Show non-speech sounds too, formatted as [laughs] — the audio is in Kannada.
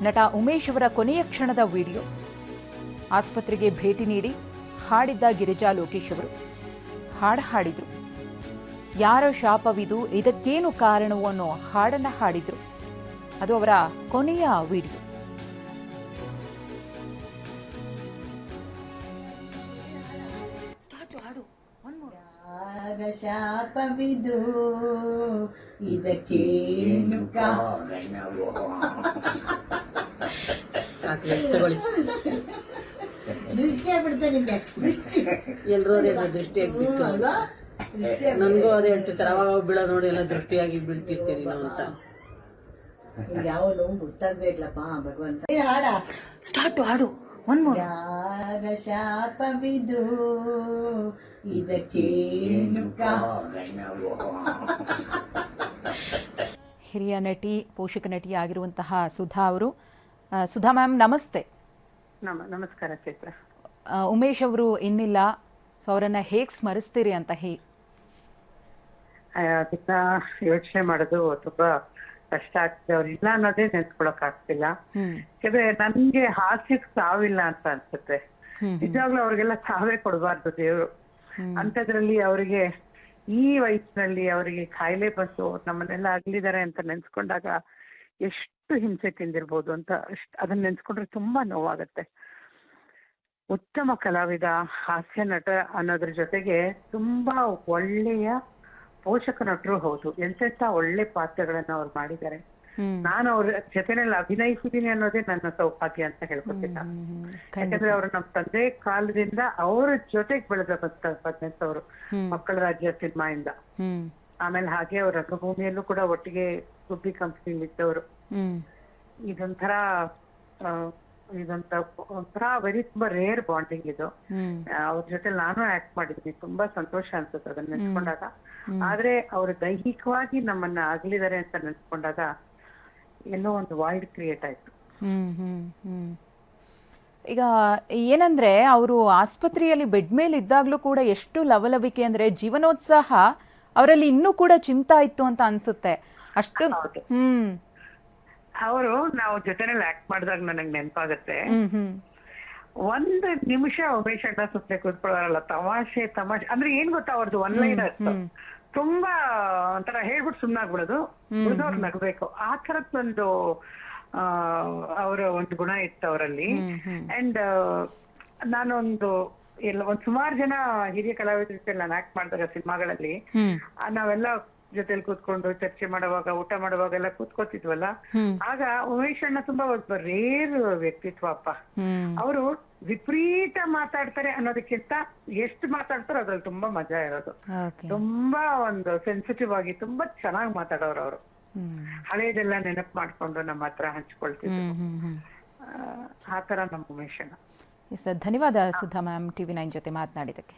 ನಟ ಉಮೇಶ್ ಅವರ ಕೊನೆಯ ಕ್ಷಣದ ವಿಡಿಯೋ. ಆಸ್ಪತ್ರೆಗೆ ಭೇಟಿ ನೀಡಿ ಹಾಡಿದ್ದ ಗಿರಿಜಾ ಲೋಕೇಶ್ ಅವರು. ಹಾಡು ಹಾಡಿದ್ರು. ಯಾರ ಶಾಪವಿದು ಇದಕ್ಕೇನು ಕಾರಣವು ಅನ್ನೋ ಹಾಡನ್ನ ಹಾಡಿದ್ರು. ಅದು ಅವರ ಕೊನೆಯ ವಿಡಿಯೋ. ಯಾರ ಶಾಪವಿದು ಇದಕ್ಕೇನು ಕಾರಣವೋ. [laughs] ಸಾಕು ತಗೊಳ್ಳಿ. ದೃಷ್ಟಿ ಆಗ್ಬಿಡ್ತೆ ನಿಮ್ಗೆ. ದೃಷ್ಟಿ. ಎಲ್ರೂ ಅದೇ ದೃಷ್ಟಿಯಾಗಿ ಬಿತ್ತು ಅಲ್ವಾ? ದೃಷ್ಟಿ ಆಗ್ಬಿಡುತ್ತೆ. ನನಗೂ ಅದೇ ಹೇಳ್ತಿರ್ತಾರೆ ಅವಾಗ ಬಿಡೋ ನೋಡಿ ಎಲ್ಲ ದೃಷ್ಟಿಯಾಗಿ ಬೀಳ್ತಿರ್ತೀರಿ ನಾವು ಅಂತ. ಯಾವ ನೋವು ಗೊತ್ತಾಗ್ದೇ ಇಲ್ಲಪ್ಪ ಭಗವಂತ. ಏ, ಹಾಡ. ಸ್ಟಾರ್ಟ್ ಹಾಡು. ಒನ್ ಯಾರ ಶಾಪವಿದು? ಇದಕ್ಕೇನು ಕಾರಣವೋ ಹಿರಿಯ ನಟಿ ಪೋಷಕ ನಟಿ ಆಗಿರುವಂತಹ ಸುಧಾ ಅವರು ಸುಧಾ ಮ್ಯಾಮ್ ನಮಸ್ತೆ. ನಮ ನಮಸ್ಕಾರ ಚೈತ್ರ. ಉಮೇಶ್ ಅವರು ಇನ್ನಿಲ್ಲ ಸೊ ಅವರನ್ನ ಹೇಗೆ ಸ್ಮರಿಸ್ತೀರಿ ಅಂತ ಹೇ ಅದನ್ನ ಯೋಚನೆ ಮಾಡೋದು ತುಂಬಾ ಕಷ್ಟ ಆಗ್ತದೆ. ಅವ್ರು ಇಲ್ಲ ಅನ್ನೋದೇ ನೆನ್ಸ್ಕೊಳಕ್ ಆಗ್ತಿಲ್ಲ. ಯಾಕಂದ್ರೆ ನನ್ಗೆ ಹಾಸ್ಯಕ್ ಸಾವಿಲ್ಲ ಅಂತ ಅನ್ಸುತ್ತೆ. ನಿಜವಾಗ್ಲೂ ಅವ್ರಿಗೆಲ್ಲ ಸಾವೇ ಕೊಡಬಾರ್ದು ದೇವ್ರು. ಅಂತದ್ರಲ್ಲಿ ಅವರಿಗೆ ಈ ವಯಸ್ಸಿನಲ್ಲಿ ಅವರಿಗೆ ಕಾಯಿಲೆ ಬಸ್ಸು ನಮ್ಮನ್ನೆಲ್ಲ ಅಗಲಿದ್ದಾರೆ ಅಂತ ನೆನ್ಸ್ಕೊಂಡಾಗ ಎಷ್ಟು ಹಿಂಸೆ ತಿಂದಿರ್ಬೋದು ಅಂತ ಅಷ್ಟ್ ಅದನ್ನ ನೆನ್ಸ್ಕೊಂಡ್ರೆ ತುಂಬಾ ನೋವಾಗತ್ತೆ. ಉತ್ತಮ ಕಲಾವಿದ ಹಾಸ್ಯ ನಟ ಅನ್ನೋದ್ರ ಜೊತೆಗೆ ತುಂಬಾ ಒಳ್ಳೆಯ ಪೋಷಕ ನಟರು ಹೌದು. ಎಂತೆಂತ ಒಳ್ಳೆ ಪಾತ್ರಗಳನ್ನ ಅವ್ರು ಮಾಡಿದ್ದಾರೆ. ನಾನು ಅವ್ರ ಜೊತೆನಲ್ಲಿ ಅಭಿನಯಿಸಿದೀನಿ ಅನ್ನೋದೇ ನನ್ನ ಸೌಭಾಗ್ಯ ಅಂತ ಹೇಳ್ಕೊತಿಲ್ಲ ಹ್ಮ್ ಯಾಕಂದ್ರೆ ಅವರು ನಮ್ಮ ತಂದೆ ಕಾಲದಿಂದ ಅವ್ರ ಜೊತೆಗೆ ಬೆಳೆದ ಪದ್ಮತ್ ಅವರು. ಮಕ್ಕಳ ರಾಜ್ಯ ಸಿನಿಮಾಯಿಂದ. ಹ್ಮ್. ಆಮೇಲೆ ಹಾಗೆ ಅವ್ರ ರಂಗಭೂಮಿಯಲ್ಲೂ ಕೂಡ ಒಟ್ಟಿಗೆ ಸುಬ್ಬಿ ಕಂಪ್ನಿಲಿ ಇದ್ದವರು ಇದೊಂಥರ ಆ, ಇದೊಂಥ ಒಂಥರ ವೆರಿ ತುಂಬಾ ರೇರ್ ಬಾಂಡಿಂಗ್ ಇದು. ಅವ್ರ ಜೊತೆ ನಾನು ಆಕ್ಟ್ ಮಾಡಿದ್ವಿ. ತುಂಬಾ ಸಂತೋಷ ಅನ್ಸುತ್ತೆ ಅದನ್ನ ನೆನ್ಸ್ಕೊಂಡಾಗ. ಆದ್ರೆ ಅವ್ರು ದೈಹಿಕವಾಗಿ ನಮ್ಮನ್ನ ಅಗಲಿದ್ದಾರೆ ಅಂತ ನೆನ್ಸ್ಕೊಂಡಾಗ ಎಲ್ಲೋ ಒಂದು ವಾಯ್ಡ್ ಕ್ರಿಯೇಟ್ ಆಯ್ತು. ಹ್ಮ್ ಹ್ಮ್ ಹ್ಮ್. ಈಗ ಏನಂದ್ರೆ ಅವರು ಆಸ್ಪತ್ರೆಯಲ್ಲಿ ಬೆಡ್ ಮೇಲೆ ಇದ್ದಾಗ್ಲೂ ಕೂಡ ಎಷ್ಟು ಲವಲವಿಕೆ ಅಂದ್ರೆ ಜೀವನೋತ್ಸಾಹ ಅವರಲ್ಲಿ ಇನ್ನೂ ಕೂಡ ಚಿಂತಾ ಇತ್ತು ಅಂತ ಅನ್ಸುತ್ತೆ. ಅಷ್ಟು ಹ್ಮ್. ಅವರು ನಾವು ಜೊತೆನಲ್ಲಿ ಆಕ್ಟ್ ಮಾಡಿದಾಗ ನನಗೆ ನೆನಪಾಗತ್ತೆ. ಒಂದ್ ನಿಮಿಷ ಉಮೇಶ್ ಅಣ್ಣ ಸುತ್ತನೆ ಕೂತ್ಕೊಳ್ಳೋರಲ್ಲ ತಮಾಷೆ ತಮಾಷೆ ಅಂದ್ರೆ ಏನ್ ಗೊತ್ತಾ ಅವ್ರದ್ದು ಒನ್ ಲೈನರ್ ತುಂಬಾ ಒಂಥರ ಹೇಳ್ಬಿಟ್ಟು ಸುಮ್ನಾಗ್ಬಿಡೋದು ಉಳಿದವ್ರು ನಗಬೇಕು. ಆ ತರದ್ದೊಂದು ಆ ಅವರ ಒಂದು ಗುಣ ಇತ್ತು ಅವರಲ್ಲಿ. ಅಂಡ್ ನಾನೊಂದು ಎಲ್ಲ ಒಂದ್ ಸುಮಾರು ಜನ ಹಿರಿಯ ಕಲಾವಿದರ ನಾನು ಆಕ್ಟ್ ಮಾಡ್ತಾರೆ ಸಿನಿಮಾಗಳಲ್ಲಿ ನಾವೆಲ್ಲ ಜೊತೆಲಿ ಕೂತ್ಕೊಂಡು ಚರ್ಚೆ ಮಾಡುವಾಗ ಊಟ ಮಾಡುವಾಗೆಲ್ಲ ಕೂತ್ಕೋತಿದ್ವಲ್ಲ ಹ್ಮ್. ಆಗ ಉಮೇಶ್ ಅಣ್ಣ ತುಂಬಾ ಒಬ್ಬ ರೇರ್ ವ್ಯಕ್ತಿತ್ವ ಅಪ್ಪ. ಅವರು ವಿಪರೀತ ಮಾತಾಡ್ತಾರೆ ಅನ್ನೋದಕ್ಕಿಂತ ಎಷ್ಟು ಮಾತಾಡ್ತಾರೋ ಅದ್ರಲ್ಲಿ ತುಂಬಾ ಮಜಾ ಇರೋದು. ತುಂಬಾ ಒಂದು ಸೆನ್ಸಿಟಿವ್ ಆಗಿ ತುಂಬಾ ಚೆನ್ನಾಗಿ ಮಾತಾಡೋರು ಅವರು. ಹಳೇದೆಲ್ಲ ನೆನಪು ಮಾಡ್ಕೊಂಡು ನಮ್ಮ ಹತ್ರ ಹಂಚ್ಕೊಳ್ತಿದ್ರು. ಆ, ತರ ನಮ್ಮ ಉಮೇಶ್ ಅಣ್ಣ. ಧನ್ಯವಾದ ಸುಧಾ ಮ್ಯಾಮ್ ಟಿವಿ ನೈನ್ ಜೊತೆ ಮಾತನಾಡಿದ್ದಕ್ಕೆ.